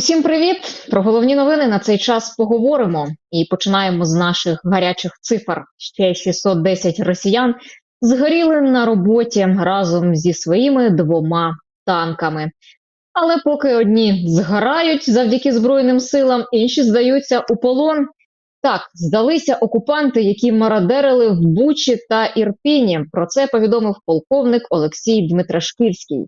Усім привіт! Про головні новини на цей час поговоримо і починаємо з наших гарячих цифр. Ще 610 росіян згоріли на роботі разом зі своїми двома танками. Але поки одні згорають завдяки Збройним силам, інші здаються у полон. Так, здалися окупанти, які мародерили в Бучі та Ірпіні. Про це повідомив полковник Олексій Дмитрашківський.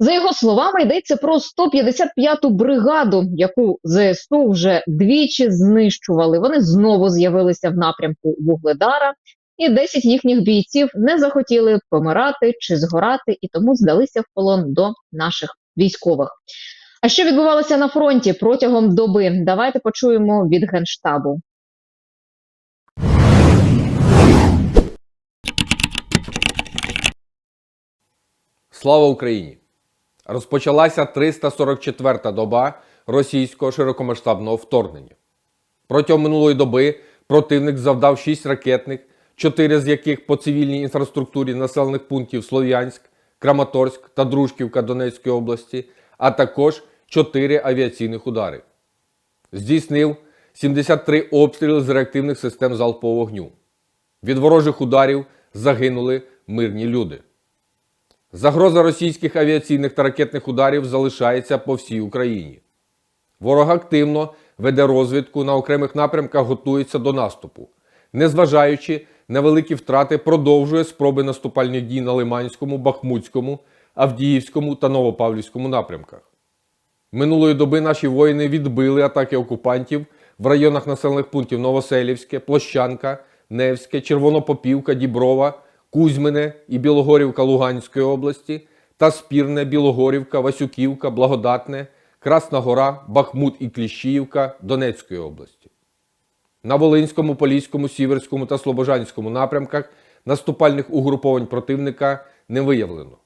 За його словами, йдеться про 155-ту бригаду, яку ЗСУ вже двічі знищували. Вони знову з'явилися в напрямку Вугледара, і 10 їхніх бійців не захотіли помирати чи згорати, і тому здалися в полон до наших військових. А що відбувалося на фронті протягом доби? Давайте почуємо від генштабу. Слава Україні! Розпочалася 344-та доба російського широкомасштабного вторгнення. Протягом минулої доби противник завдав 6 ракетних, 4 з яких по цивільній інфраструктурі населених пунктів Слов'янськ, Краматорськ та Дружківка Донецької області, а також 4 авіаційних удари. Здійснив 73 обстріли з реактивних систем залпового вогню. Від ворожих ударів загинули мирні люди. Загроза російських авіаційних та ракетних ударів залишається по всій Україні. Ворог активно веде розвідку на окремих напрямках, готується до наступу. Незважаючи на великі втрати, продовжує спроби наступальних дій на Лиманському, Бахмутському, Авдіївському та Новопавлівському напрямках. Минулої доби наші воїни відбили атаки окупантів в районах населених пунктів Новоселівське, Площанка, Невське, Червонопопівка, Діброва, Кузьмине і Білогорівка Луганської області та Спірне, Білогорівка, Васюківка, Благодатне, Красна Гора, Бахмут і Кліщіївка Донецької області. На Волинському, Поліському, Сіверському та Слобожанському напрямках наступальних угруповань противника не виявлено.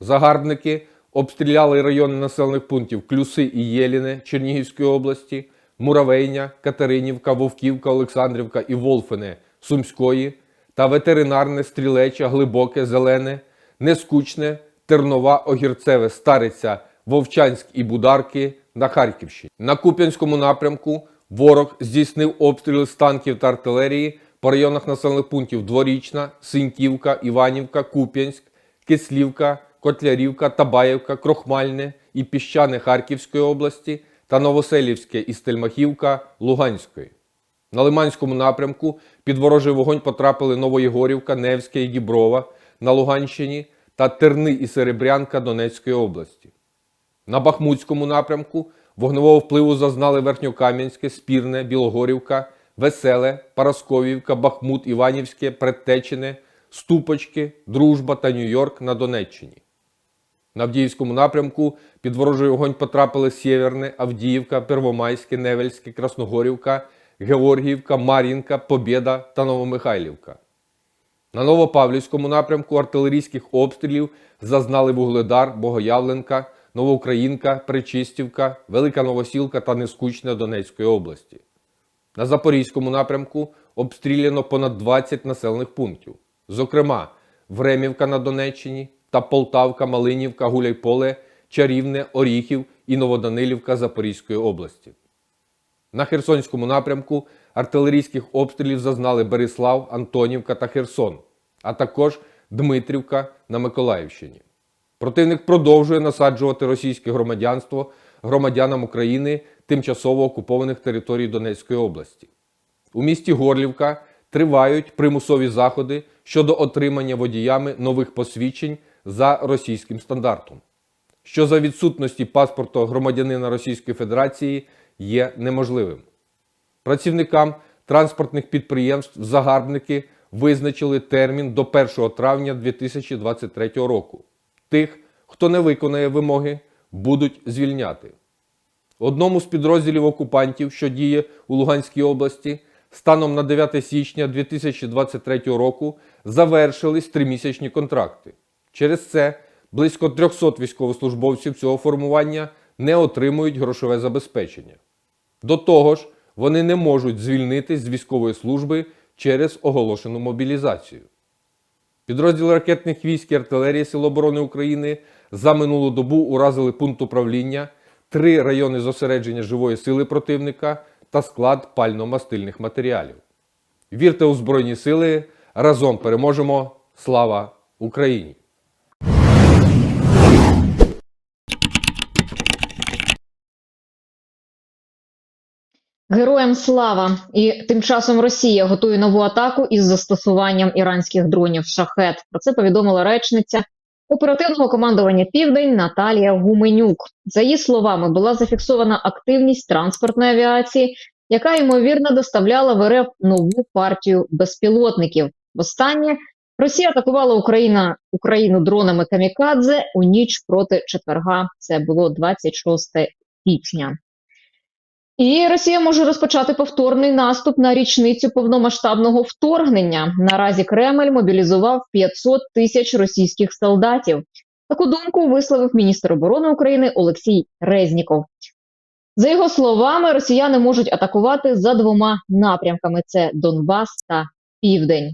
Загарбники обстріляли райони населених пунктів Клюси і Єліне Чернігівської області, Муравейня, Катеринівка, Вовківка, Олександрівка і Волфине Сумської та ветеринарне, стрілеча, глибоке, зелене, нескучне, тернова, огірцеве, стариця, Вовчанськ і Бударки на Харківщині. На Куп'янському напрямку ворог здійснив обстріли з танків та артилерії по районах населених пунктів Дворічна, Синьківка, Іванівка, Куп'янськ, Кислівка, Котлярівка, Табаєвка, Крохмальне і Піщане Харківської області та Новоселівське і Стельмахівка Луганської. На Лиманському напрямку під ворожий вогонь потрапили Новоєгорівка, Невське і Діброва на Луганщині та Терни і Серебрянка Донецької області. На Бахмутському напрямку вогневого впливу зазнали Верхньокам'янське, Спірне, Білогорівка, Веселе, Парасковівка, Бахмут, Іванівське, Предтечине, Ступочки, Дружба та Нью-Йорк на Донеччині. На Авдіївському напрямку під ворожий вогонь потрапили Сєверне, Авдіївка, Первомайське, Невельське, Красногорівка, Георгіївка, Мар'їнка, Побєда та Новомихайлівка. На Новопавлівському напрямку артилерійських обстрілів зазнали Вугледар, Богоявленка, Новоукраїнка, Причистівка, Велика Новосілка та Нескучне Донецької області. На Запорізькому напрямку обстріляно понад 20 населених пунктів, зокрема Времівка на Донеччині та Полтавка, Малинівка, Гуляйполе, Чарівне, Оріхів і Новоданилівка Запорізької області. На Херсонському напрямку артилерійських обстрілів зазнали Берислав, Антонівка та Херсон, а також Дмитрівка на Миколаївщині. Противник продовжує насаджувати російське громадянство громадянам України тимчасово окупованих територій Донецької області. У місті Горлівка тривають примусові заходи щодо отримання водіями нових посвідчень за російським стандартом, що за відсутності паспорту громадянина Російської Федерації є неможливим. Працівникам транспортних підприємств загарбники визначили термін до 1 травня 2023 року. Тих, хто не виконає вимоги, будуть звільняти. Одному з підрозділів окупантів, що діє у Луганській області, станом на 9 січня 2023 року завершились тримісячні контракти. Через це близько 300 військовослужбовців цього формування не отримують грошове забезпечення. До того ж, вони не можуть звільнитись з військової служби через оголошену мобілізацію. Підрозділи ракетних військ і артилерії Сил оборони України за минулу добу уразили пункт управління три райони зосередження живої сили противника та склад пально-мастильних матеріалів. Вірте у Збройні Сили! Разом переможемо! Слава Україні! Героям слава! І тим часом Росія готує нову атаку із застосуванням іранських дронів шахет. Про це повідомила речниця оперативного командування Південь Наталія Гуменюк. За її словами, була зафіксована активність транспортної авіації, яка ймовірно доставляла в РФ нову партію безпілотників. Востаннє Росія атакувала Україна Україну дронами камікадзе у ніч проти четверга. Це було 26 січня. І Росія може розпочати повторний наступ на річницю повномасштабного вторгнення. Наразі Кремль мобілізував 500 тисяч російських солдатів. Таку думку висловив міністр оборони України Олексій Резніков. За його словами, росіяни можуть атакувати за двома напрямками: це Донбас та Південь.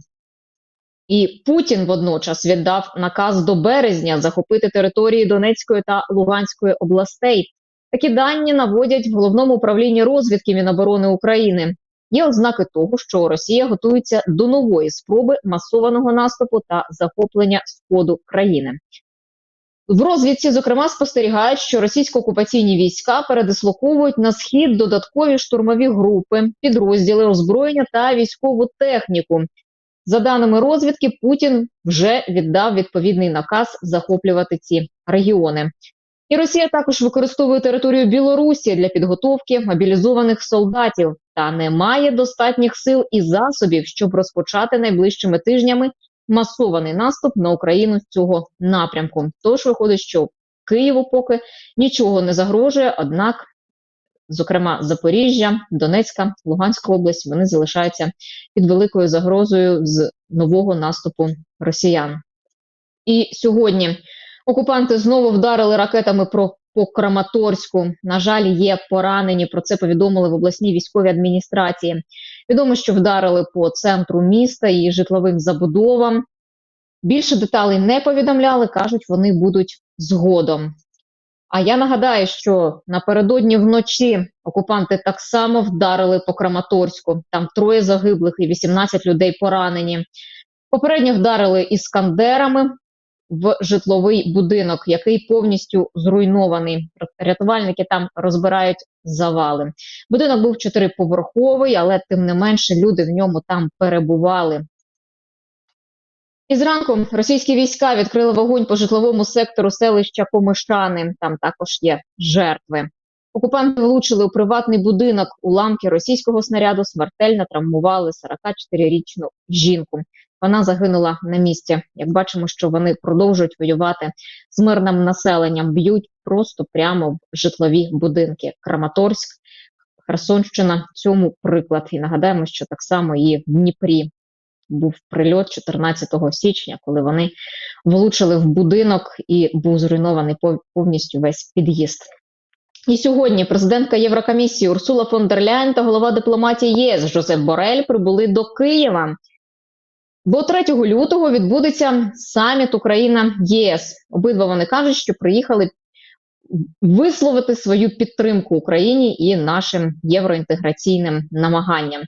І Путін водночас віддав наказ до березня захопити території Донецької та Луганської областей. Такі дані наводять в головному управлінні розвідки Міноборони України. Є ознаки того, що Росія готується до нової спроби масованого наступу та захоплення сходу країни. В розвідці, зокрема, спостерігають, що російсько-окупаційні війська передислоковують на схід додаткові штурмові групи, підрозділи озброєння та військову техніку. За даними розвідки, Путін вже віддав відповідний наказ захоплювати ці регіони. І Росія також використовує територію Білорусі для підготовки мобілізованих солдатів та не має достатніх сил і засобів, щоб розпочати найближчими тижнями масований наступ на Україну з цього напрямку. Тож виходить, що Києву поки нічого не загрожує однак, зокрема, Запоріжжя, Донецька, Луганська область, вони залишаються під великою загрозою з нового наступу росіян. І сьогодні. Окупанти знову вдарили ракетами про по Краматорську. На жаль, є поранені. Про це повідомили в обласній військовій адміністрації. Відомо, що вдарили по центру міста і житловим забудовам. Більше деталей не повідомляли. кажуть, вони будуть згодом. А я нагадаю, що напередодні вночі окупанти так само вдарили по Краматорську. Там троє загиблих і 18 людей поранені. Попередньо вдарили іскандерами в житловий будинок, який повністю зруйнований. Рятувальники там розбирають завали. Будинок був чотириповерховий, але тим не менше люди в ньому там перебували. І зранку російські війська відкрили вогонь по житловому сектору селища Комишани. Там також є жертви. Окупанти влучили у приватний будинок. Уламки російського снаряду смертельно травмували 44-річну жінку. Вона загинула на місці. Як бачимо, що вони продовжують воювати з мирним населенням, б'ють просто прямо в житлові будинки. Краматорськ, Херсонщина цьому приклад. І нагадаємо, що так само і в Дніпрі був прильот 14 січня, коли вони влучили в будинок і був зруйнований повністю весь під'їзд. І сьогодні президентка Єврокомісії Урсула фон дер Ляйн та голова дипломатії ЄС Жозеп Борель прибули до Києва. Бо 3 лютого відбудеться саміт Україна ЄС. Обидва вони кажуть, що приїхали висловити свою підтримку Україні і нашим євроінтеграційним намаганням.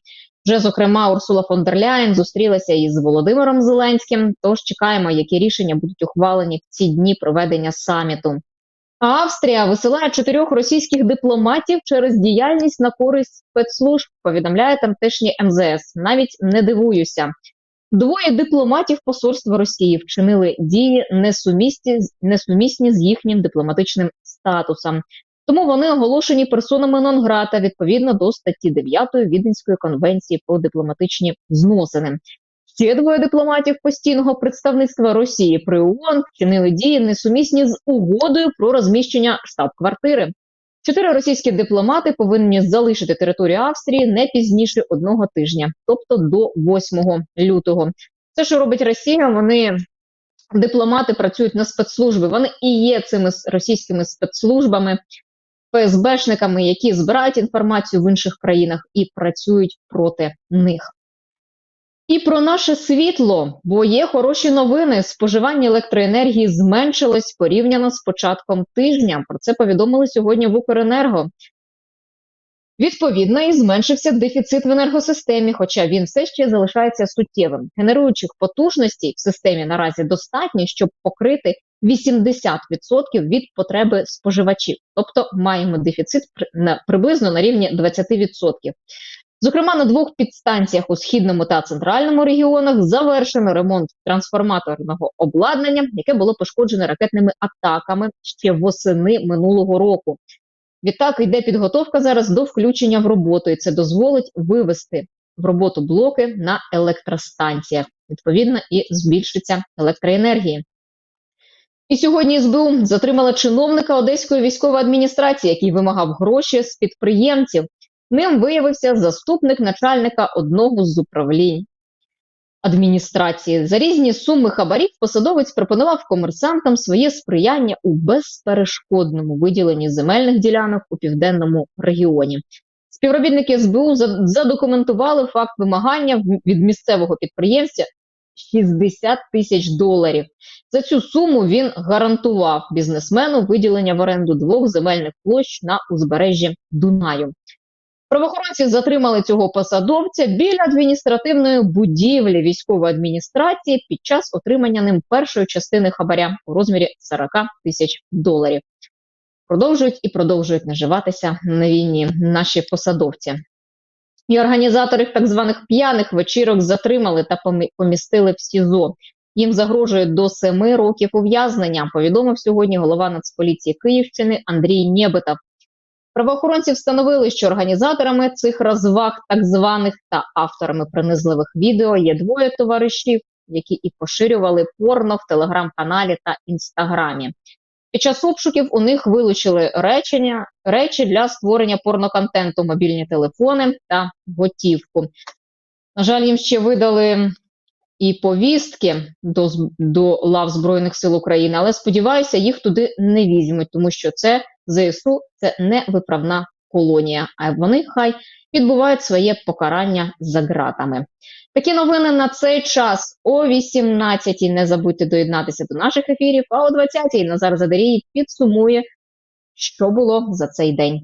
Вже зокрема Урсула фон дер Ляєн зустрілася із Володимиром Зеленським. Тож чекаємо, які рішення будуть ухвалені в ці дні проведення саміту. Австрія висилає чотирьох російських дипломатів через діяльність на користь спецслужб. Повідомляє тамтешнє МЗС. Навіть не дивуюся. Двоє дипломатів посольства Росії вчинили дії несумісні, несумісні з їхнім дипломатичним статусом. Тому вони оголошені персонами нон-грата відповідно до статті 9 Віденської конвенції про дипломатичні зносини. Ще двоє дипломатів постійного представництва Росії при ООН вчинили дії несумісні з угодою про розміщення штаб-квартири. Чотири російські дипломати повинні залишити територію Австрії не пізніше одного тижня, тобто до 8 лютого. Це, що робить Росія, вони дипломати працюють на спецслужби. Вони і є цими російськими спецслужбами, ФСБшниками, які збирають інформацію в інших країнах і працюють проти них. І про наше світло, бо є хороші новини. Споживання електроенергії зменшилось порівняно з початком тижня. Про це повідомили сьогодні в Укренерго. Відповідно, і зменшився дефіцит в енергосистемі, хоча він все ще залишається суттєвим. Генеруючих потужностей в системі наразі достатньо, щоб покрити 80% від потреби споживачів. Тобто маємо дефіцит приблизно на рівні 20%. Зокрема, на двох підстанціях у східному та центральному регіонах завершено ремонт трансформаторного обладнання, яке було пошкоджене ракетними атаками ще восени минулого року. Відтак йде підготовка зараз до включення в роботу, і це дозволить вивести в роботу блоки на електростанціях. Відповідно, і збільшиться електроенергії. І сьогодні СБУ затримала чиновника Одеської військової адміністрації, який вимагав гроші з підприємців. Ним виявився заступник начальника одного з управлінь адміністрації. За різні суми хабарів посадовець пропонував комерсантам своє сприяння у безперешкодному виділенні земельних ділянок у південному регіоні. Співробітники СБУ задокументували факт вимагання від місцевого підприємця 60 тисяч доларів. За цю суму він гарантував бізнесмену виділення в оренду двох земельних площ на узбережжі Дунаю. Правоохоронці затримали цього посадовця біля адміністративної будівлі військової адміністрації під час отримання ним першої частини хабаря у розмірі 40 тисяч доларів. Продовжують і продовжують наживатися на війні наші посадовці. І організатори так званих п'яних вечірок затримали та помі- помістили в СІЗО. Їм загрожує до семи років ув'язнення. Повідомив сьогодні голова Нацполіції Київщини Андрій Нєбетов. Правоохоронці встановили, що організаторами цих розваг, так званих та авторами принизливих відео, є двоє товаришів, які і поширювали порно в телеграм-каналі та інстаграмі. Під час обшуків у них вилучили речення, речі для створення порноконтенту, мобільні телефони та готівку. На жаль, їм ще видали і повістки до, до лав Збройних сил України, але сподіваюся, їх туди не візьмуть, тому що це ЗСУ це не виправна колонія. А вони хай відбувають своє покарання за ґратами. Такі новини на цей час о 18-й. Не забудьте доєднатися до наших ефірів, а о 20-й Назар Задарій підсумує, що було за цей день.